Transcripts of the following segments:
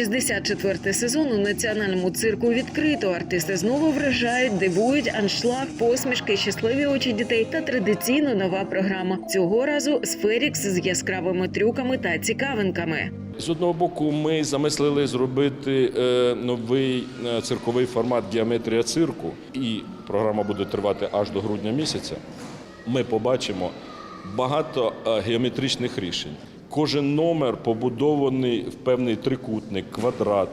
64-й сезон у національному цирку відкрито. Артисти знову вражають, дивують, аншлаг, посмішки, щасливі очі дітей та традиційно нова програма. Цього разу Сферікс з яскравими трюками та цікавинками. З одного боку, ми замислили зробити е, новий е, цирковий формат геометрія цирку, і програма буде тривати аж до грудня місяця. Ми побачимо багато е, геометричних рішень. Кожен номер побудований в певний трикутник, квадрат.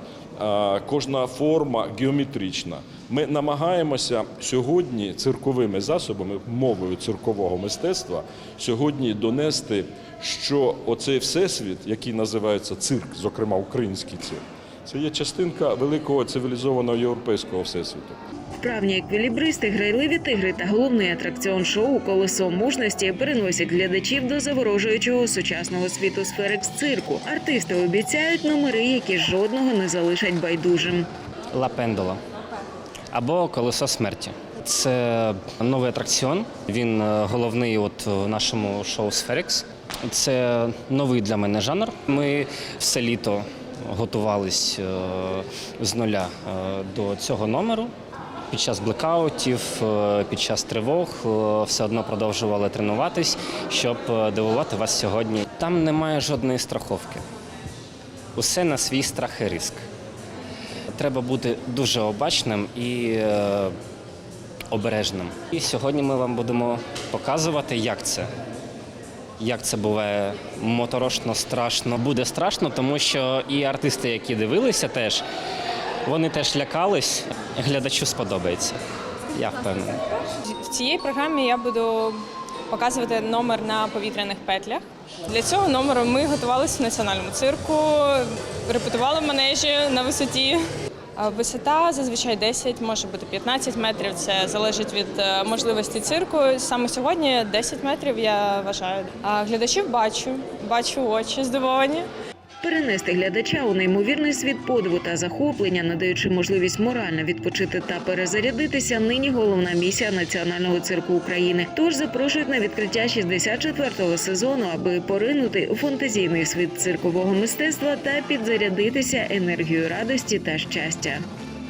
Кожна форма геометрична. Ми намагаємося сьогодні цирковими засобами, мовою циркового мистецтва, сьогодні донести, що оцей всесвіт, який називається цирк, зокрема український цирк, це є частинка великого цивілізованого європейського всесвіту. Вправні еквілібристи, грайливі тигри та головний атракціон шоу Колесо мужності переносять глядачів до заворожуючого сучасного світу сферикс цирку. Артисти обіцяють номери, які жодного не залишать байдужим. Ла Пендола або Колесо смерті. Це новий атракціон. Він е, головний от в нашому шоу Сферікс. Це новий для мене жанр. Ми все літо готувались е, з нуля е, до цього номеру. Під час блекаутів, е, під час тривог все одно продовжували тренуватись, щоб дивувати вас сьогодні. Там немає жодної страховки. Усе на свій страх і риск. Треба бути дуже обачним і обережним. І сьогодні ми вам будемо показувати, як це. Як це буває моторошно, страшно. Буде страшно, тому що і артисти, які дивилися, теж вони теж лякались. Глядачу сподобається. Я впевнений. В цій програмі я буду показувати номер на повітряних петлях. Для цього номеру ми готувалися в національному цирку, репетували манежі на висоті. А Висота зазвичай 10, може бути 15 метрів. Це залежить від е, можливості цирку. Саме сьогодні 10 метрів я вважаю. А глядачів бачу, бачу очі здивовані. Перенести глядача у неймовірний світ подиву та захоплення, надаючи можливість морально відпочити та перезарядитися, нині головна місія Національного цирку України. Тож запрошують на відкриття 64-го сезону, аби поринути у фантазійний світ циркового мистецтва та підзарядитися енергією радості та щастя.